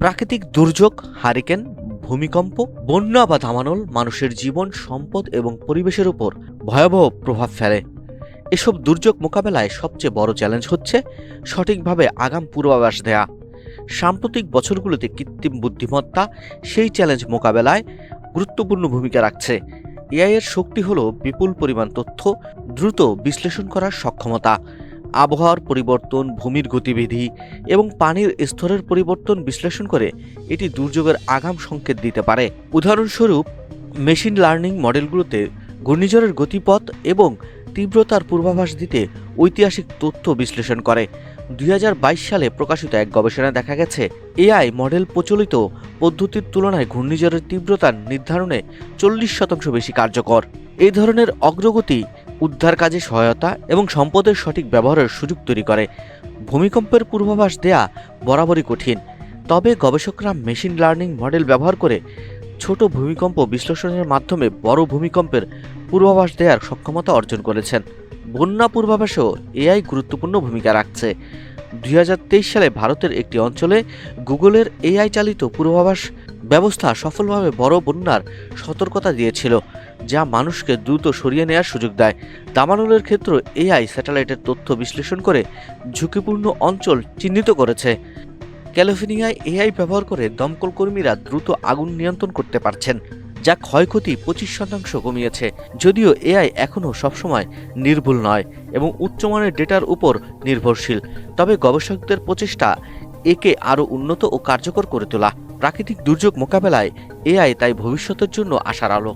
প্রাকৃতিক দুর্যোগ, হারিকেন, ভূমিকম্প, বন্যা বা ধামানল মানুষের জীবন, সম্পদ এবং পরিবেশের উপর ভয়াবহ প্রভাব ফেলে। এসব দুর্যোগ মোকাবেলায় সবচেয়ে বড় চ্যালেঞ্জ হচ্ছে সঠিকভাবে আগাম পূর্বাভাস দেয়া। সাম্প্রতিক বছরগুলোতে কৃত্রিম বুদ্ধিমত্তা সেই চ্যালেঞ্জ মোকাবেলায় গুরুত্বপূর্ণ ভূমিকা রাখছে। এআই এর শক্তি হলো বিপুল পরিমাণ তথ্য, দ্রুত বিশ্লেষণ করার সক্ষমতা। আবহাওয়ার পরিবর্তন, ভূমির গতিবিধি এবং পানির স্তরের পরিবর্তন বিশ্লেষণ করে এটি দুর্যোগের আগাম সংকেত দিতে পারে। উদাহরণস্বরূপ, মেশিন লার্নিং মডেলগুলোতে ঘূর্ণিঝড়ের গতিপথ এবং তীব্রতার পূর্বাভাস দিতে ঐতিহাসিক তথ্য বিশ্লেষণ করে। দুই হাজার বাইশ সালে প্রকাশিত এক গবেষণায় দেখা গেছে, এআই মডেল প্রচলিত পদ্ধতির তুলনায় ঘূর্ণিঝড়ের তীব্রতা নির্ধারণে চল্লিশ শতাংশ বেশি কার্যকর। এই ধরনের অগ্রগতি উদ্ধার কাজে সহায়তা এবং সম্পদের সঠিক ব্যবহারের সুযোগ তৈরি করে। ভূমিকম্পের পূর্বাভাস দেয়া বরাবরই কঠিন। তবে গবেষকরা মেশিন লার্নিং মডেল ব্যবহার করে ছোট ভূমিকম্প বিশ্লেষণের মাধ্যমে বড় ভূমিকম্পের পূর্বাভাস দেওয়ার সক্ষমতা অর্জন করেছেন। বন্যা পূর্বাভাসেও এআই গুরুত্বপূর্ণ ভূমিকা রাখছে। দুই হাজার তেইশ সালে ভারতের একটি অঞ্চলে গুগলের এআই চালিত পূর্বাভাস ব্যবস্থা সফলভাবে বড় বন্যার সতর্কতা দিয়েছিল, যা মানুষকে দ্রুত সরিয়ে নেওয়ার সুযোগ দেয়। দামানুলের ক্ষেত্র এআই স্যাটেলাইটের তথ্য বিশ্লেষণ করে ঝুঁকিপূর্ণ অঞ্চল চিহ্নিত করেছে। ক্যালিফোর্নিয়ায় এআই ব্যবহার করে দমকল কর্মীরা দ্রুত আগুন নিয়ন্ত্রণ করতে পারছেন। যা ক্ষয়ক্ষতি পঁচিশ শতাংশ কমিয়েছে। যদিও এআই এখনও সবসময় নির্ভুল নয় এবং উচ্চমানের ডেটার উপর নির্ভরশীল। তবে গবেষকদের প্রচেষ্টা একে আরও উন্নত ও কার্যকর করে তোলা। প্রাকৃতিক দুর্যোগ মোকাবেলায় এআই তাই ভবিষ্যতের জন্য আশার আলো।